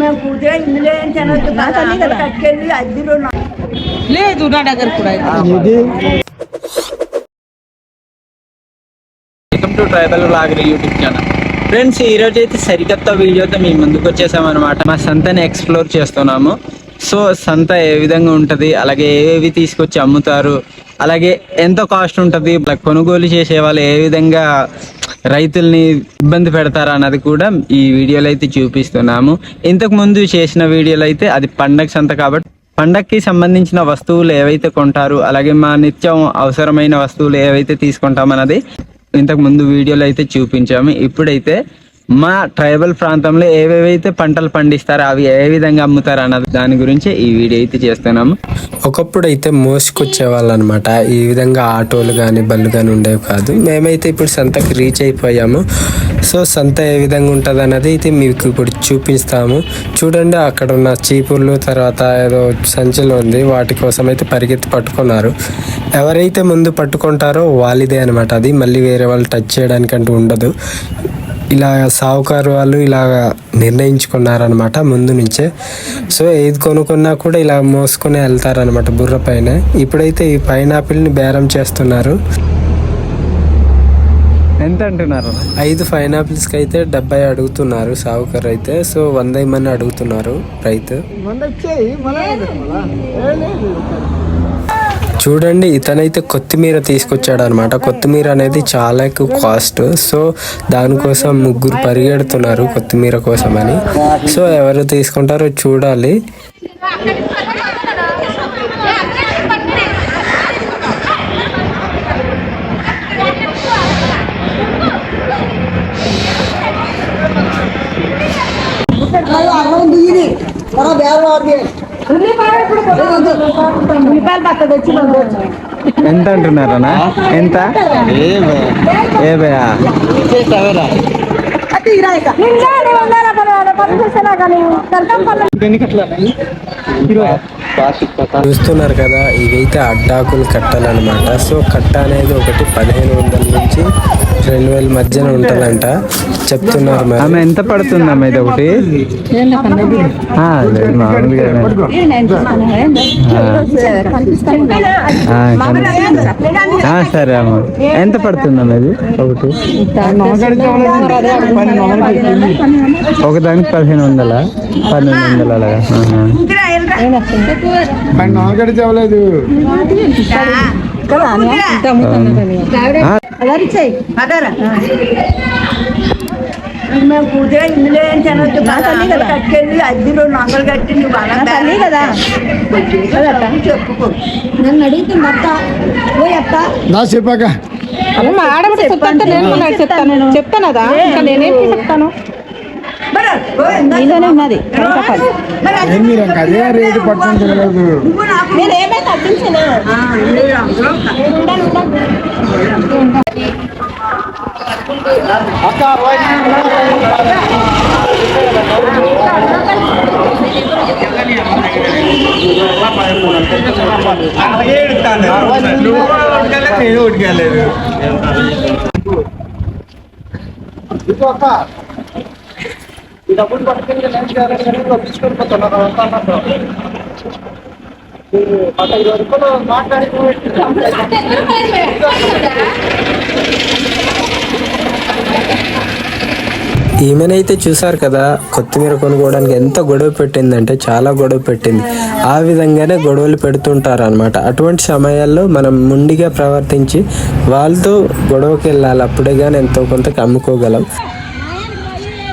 మేము ఇందులో ఏం తినొద్దు. కట్టుకెళ్ళి అద్దెలో లేదు నా దగ్గర కూడా welcome to tribal blogger YouTube channel friends ఈ రోజు అయితే సరికొత్త వీడియోతో మీ ముందుకు వచ్చేసామన్నమాట. మా సంతని ఎక్స్ప్లోర్ చేస్తున్నాము. సో సంత ఏ విధంగా ఉంటుంది? అలాగే ఏవేవి తీసుకొచ్చి అమ్ముతారు? అలాగే ఎంత కాస్ట్ ఉంటుంది? కొనుగోలు చేసే వాళ్ళు ఏ విధంగా రైతుల్ని ఇబ్బంది పెడతారు అన్నది కూడా ఈ వీడియోలో అయితే చూపిస్తున్నాము. ఇంతకు ముందు చేసిన వీడియోలో అయితే అది పండగ సంత కాబట్టి పండక్కి సంబంధించిన వస్తువులు ఏవైతే కొంటారు అలాగే మా నిత్యం అవసరమైన వస్తువులు ఏవైతే తీసుకుంటామన్నది ఇంతకు ముందు వీడియోలో అయితే చూపించాము. ఇప్పుడైతే మా ట్రైబల్ ప్రాంతంలో ఏవేవైతే పంటలు పండిస్తారో అవి ఏ విధంగా అమ్ముతారు అన్నది దాని గురించి ఈ వీడియో అయితే చేస్తున్నాము. ఒకప్పుడు అయితే మోసుకొచ్చే వాళ్ళు అనమాట ఈ విధంగా ఆటోలు కానీ బళ్ళు కానీ ఉండేవి కాదు. మేమైతే ఇప్పుడు సంతకి రీచ్ అయిపోయాము. సో సంత ఏ విధంగా ఉంటుంది అన్నది అయితే మీకు ఇప్పుడు చూపిస్తాము. చూడండి అక్కడ ఉన్న చీపుర్లు తర్వాత ఏదో సంచులు ఉంది. వాటి కోసం అయితే పరిగెత్తి పట్టుకున్నారు. ఎవరైతే ముందు పట్టుకుంటారో వాళ్ళదే అనమాట అది మళ్ళీ వేరే వాళ్ళు టచ్ చేయడానికంటూ ఉండదు. ఇలా సావుకారు వాళ్ళు ఇలా నిర్ణయించుకున్నారనమాట ముందు నుంచే. సో ఏది కొనుక్కున్నా కూడా ఇలా మోసుకొని వెళ్తారనమాట బుర్ర పైన. ఇప్పుడైతే ఈ పైనాపిల్ని బేరం చేస్తున్నారు. ఎంత అంటున్నారు? ఐదు పైనాపిల్స్కి అయితే డెబ్బై అడుగుతున్నారు సావుకారు అయితే. సో వంద ఇమ్మని అడుగుతున్నారు రైతు. చూడండి ఇతనైతే కొత్తిమీర తీసుకొచ్చాడు అనమాట కొత్తిమీర అనేది చాలా ఎక్కువ కాస్ట్ సో దానికోసం ముగ్గురు పరిగెడుతున్నారు కొత్తిమీర కోసం అని సో ఎవరు తీసుకుంటారో చూడాలి. ఉల్లిపాయలు ఎంత అంటున్నారనా? ఎంత? ఏ భయా చూస్తున్నారు కదా ఇవైతే అడ్డాకులు కట్టాలన్నమాట. సో కట్ట అనేది ఒకటి పదిహేను వందల నుంచి రెండు వేల మధ్యన ఉంటుందంట. చెప్తున్నారు మరి. ఆమె ఎంత పడుతుంది అమ్మ ఇది ఒకటి? ఆ, సరే అమ్మ. ఎంత పడుతుంది అమ్మ ఇది? ఒకటి. ఒక దానికి పదిహేను వందల? పన్నెండు వందల అలాగా? అదరిచేయి అదరా? మేము పూర్తిగా ఇందులో ఏం తినొద్దు. కట్టుకెళ్ళి అద్దెలో నగలు కట్టి నువ్వు అలా కదా. చెప్పుకో. నన్ను అడుగుతుంది అత్త. ఓ అత్త. నా చెప్పాక. అమ్మ ఆడబడి చెప్తాంటే నేను చెప్తాను. చెప్తానదా? ఇంకా నేనేం చెప్తాను? నీలోనే ఉన్నది. చెప్పాలి మరి అది ఏం మీరు ఇంకా అదే రేటు పట్టుకొని తిరగదు. నువ్వు నాకు నేను ఏమైతే తగ్గించలేదు ఆ, ఇందులో అందులో ఈమెనైతే చూసారు కదా కొత్తిమీర కొనుక్కోవడానికి ఎంత గొడవ పెట్టిందంటే చాలా గొడవ పెట్టింది. ఆ విధంగానే గొడవలు పెడుతుంటారు అనమాట అటువంటి సమయాల్లో మనం ముండిగా ప్రవర్తించి వాళ్ళతో గొడవకి వెళ్ళాలి అప్పుడే కానీ ఎంతో కొంత అమ్ముకోగలం.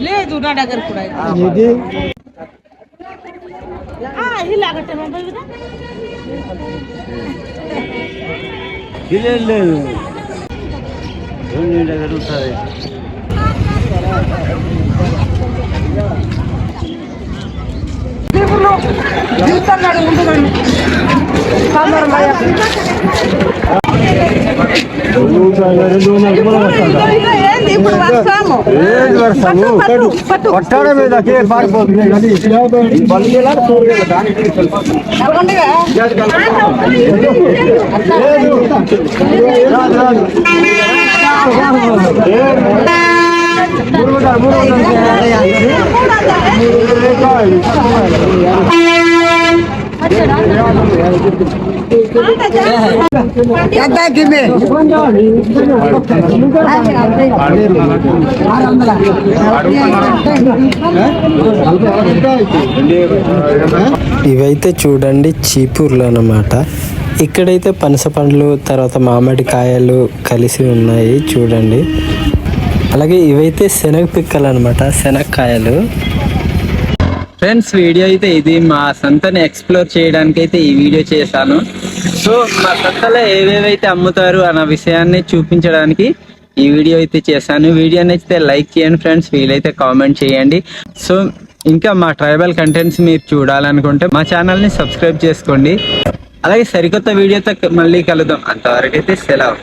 లేదు నా దగ్గర కూడా ఇది ఏంది ఇప్పుడు వర్షము కొట్టాడ మీదకి పారిపోతుంది పట్టాడ మీద పారిపోతుంది దానికి నల్గొండగా? ఇవైతే చూడండి చీపూర్లు అన్నమాట. ఇక్కడైతే పనస పండ్లు తర్వాత మామిడి కాయలు కలిసి ఉన్నాయి చూడండి. అలాగే ఇవైతే శనగ పిక్కలు అనమాట శనగకాయలు ఫ్రెండ్స్ వీడియో అయితే ఇది. మా సంతని ఎక్స్ప్లోర్ చేయడానికి అయితే ఈ వీడియో చేశాను. సో మా సంతలో ఏవేవైతే అమ్ముతారు అన్న విషయాన్ని చూపించడానికి ఈ వీడియో అయితే చేశాను. వీడియో నచ్చితే లైక్ చేయండి ఫ్రెండ్స్ వీలైతే కామెంట్ చేయండి. సో ఇంకా మా ట్రైబల్ కంటెంట్స్ మీరు చూడాలనుకుంటే మా ఛానల్ని సబ్స్క్రైబ్ చేసుకోండి. అలాగే సరికొత్త వీడియోతో మళ్ళీ కలుద్దాం. అంతవరకు అయితే సెలవు.